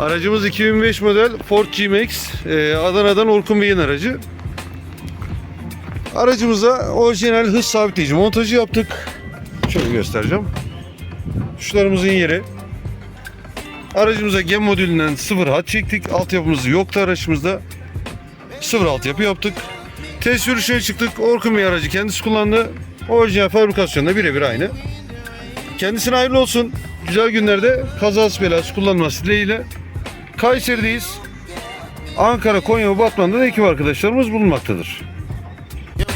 Aracımız 2005 model Ford G-Max. Ee, Adana'dan Orkun Bey'in aracı. Aracımıza orijinal hız sabitleyici montajı yaptık. Şöyle göstereceğim. Tuşlarımızın yeri. Aracımıza gem modülünden sıfır hat çektik. Altyapımız yoktu araçımızda. Sıfır altyapı yaptık. Test sürüşüne çıktık. Orkun Bey aracı kendisi kullandı. Orijinal fabrikasyonda birebir aynı. Kendisine hayırlı olsun. Güzel günlerde kazası belası kullanması dileğiyle. Kayseri'deyiz. Ankara, Konya ve Batman'da da ekip arkadaşlarımız bulunmaktadır. You